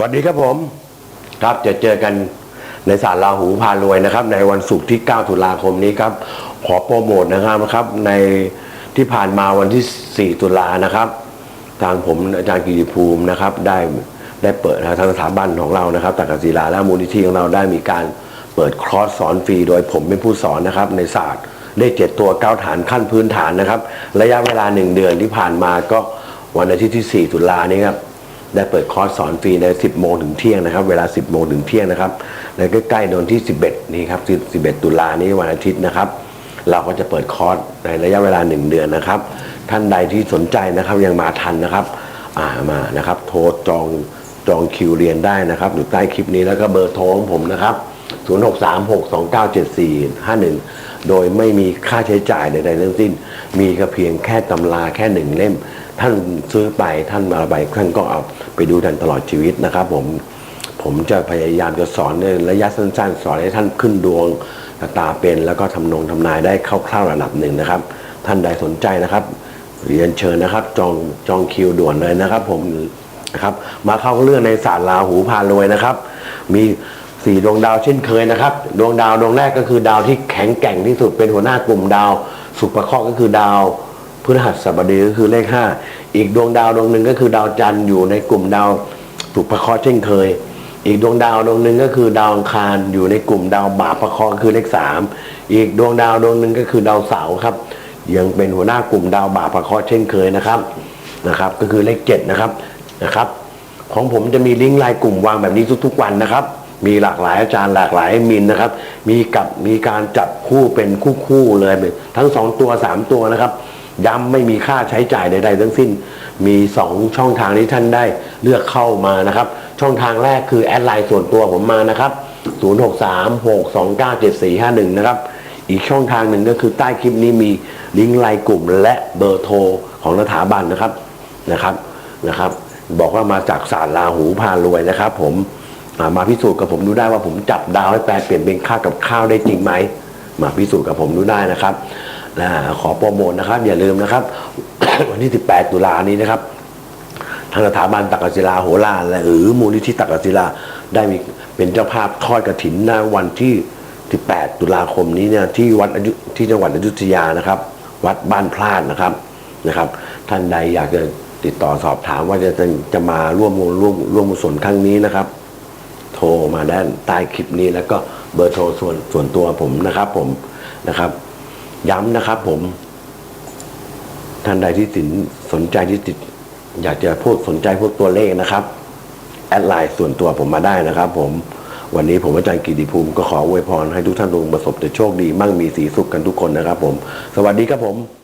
วัสดีครับผม ครับจะเจอกันในศาลลาหูพารวยนะครับ ในวันศุกร์ที่ 9 ตุลาคมนี้ครับ ขอโปรโมทนะครับนะครับ ในที่ผ่านมาวันที่ 4 ตุลานะครับ ทางผมอาจารย์กิติภูมินะครับ ได้ได้เปิดทางสถาบันของเรานะครับตักกศิลาและมูลนิธิของเราได้มีการเปิดคอร์สสอนฟรี โดยผมเป็นผู้สอนนะครับในศาสตร์เลขเจ็ดตัวเก้าฐานขั้นพื้นฐานนะครับ ระยะเวลาหนึ่งเดือนที่ผ่านมาก็วันอาทิตย์ที่ 4 ตุลานี้ครับ ได้เปิดคอร์สสอนฟรีใน 10 โมงถึงเที่ยงนะครับ เวลา 10 โมงถึงเที่ยงนะครับในใกล้ๆโดนที่ 11 นี้ครับ 11 ตุลานี้วันอาทิตย์นะครับ เราก็จะเปิดคอร์สในระยะเวลา 1 เดือนนะครับ ท่านใดที่สนใจนะครับยังมาทันนะครับามานะครับ โทรจองจองคิวเรียนได้นะครับอยู่ใต้คลิปนี้แล้วก็เบอร์โทรของผมนะครับ 0636297451 โดยไม่มีค่าใช้จ่ายใดๆทั้งสิ้น มีก็เพียงแค่ตำราแค่หนึ่งเล่ม ท่านซื้อไปท่านมาไปท่านก็เอาไปดูทันตลอดชีวิตนะครับผมผมจะพยายามจะสอนในระยะสั้นๆ สอนให้ท่านขึ้นดวงตาเป็น แล้วก็ทำนงทำนายได้คร่าวๆระดับหนึ่งนะครับ ท่านใดสนใจนะครับ เรียนเชิญนะครับ จองจองคิวด่วนเลยนะครับ ผมนะครับ มาเข้าเรื่องในศาสตร์ลาหูพารวยนะครับ มี สี่ดวงดาวเช่นเคยนะครับ ดวงดาวดวงแรกก็คือดาวที่แข็งแกร่งที่สุดเป็นหัวหน้ากลุ่มดาวสุภเคราะห์ก็คือดาวพฤหัสบดีก็คือเลขห้าอีกดวงดาวดวงหนึ่งก็คือดาวจันทร์อยู่ในกลุ่มดาวสุภเคราะห์เช่นเคย อีกดวงดาวดวงหนึ่งก็คือดาวอังคารอยู่ในกลุ่มดาวบาปประเคราะห์คือเลขสามอีกดวงดาวดวงหนึ่งก็คือดาวเสาร์ครับ ยังเป็นหัวหน้ากลุ่มดาวบาปประเคราะห์เช่นเคยนะครับนะครับ ก็คือเลขเจ็ดนะครับนะครับ ของผมจะมีลิงก์ไลน์กลุ่มวางแบบนี้ทุกๆวันนะครับ มีหลากหลายอาจารย์หลากหลายมินนะครับ มีกับมีการจับคู่เป็นคู่ๆเลยทั้งสองตัวสามตัวนะครับ ย้ำไม่มีค่าใช้จ่ายใดๆทั้งสิ้น มี 2 ช่องทางที่ท่านได้เลือกเข้ามานะครับ ช่องทางแรกคือแอดไลน์ส่วนตัวผมมานะครับ 0636297451 นะครับ อีกช่องทางหนึ่งก็คือใต้คลิปนี้มีลิงก์ไลน์กลุ่มและเบอร์โทรของสถาบันนะครับนะครับนะครับ บอกว่ามาจากศาสตร์ลาหูพารวยนะครับ ผม มาพิสูจน์กับผมดูได้ว่าผมจับดาวให้แปลเปลี่ยนเป็นค่ากับข้าวได้จริงไหมมาพิสูจน์กับผมดูได้นะครับนะขอโปรโมทนะครับ อย่าลืมนะครับ วันที่ 18 ตุลานี้นะครับทางสถาบันตักศิลาโหราและหรือมูลนิธิตักศิลาได้มีเป็นเจ้าภาพทอดกระถินในวันที่ 18 ตุลาคมนี้เนี่ยที่วัดอยุที่จังหวัดอยุธยานะครับ วัดบ้านพลาดนะครับนะครับ ท่านใดอยากจะติดต่อสอบถามว่าจะจะจะมาร่วมร่วมร่วมกุศลครั้งนี้นะครับ โทรมาด้านใต้คลิปนี้แล้วก็เบอร์โทรส่วนส่วนตัวผมนะครับผมนะครับ ย้ำนะครับผม ท่านใดที่สินสนใจที่ติด อยากจะพูดสนใจพวกตัวเลขนะครับ แอดไลน์ส่วนตัวผมมาได้นะครับ ผมวันนี้ผมอาจารย์กิติภูมิก็ขออวยพรให้ทุกท่านลงประสบแต่โชคดี มั่งมีสีสุขกันทุกคนนะครับผม สวัสดีครับผม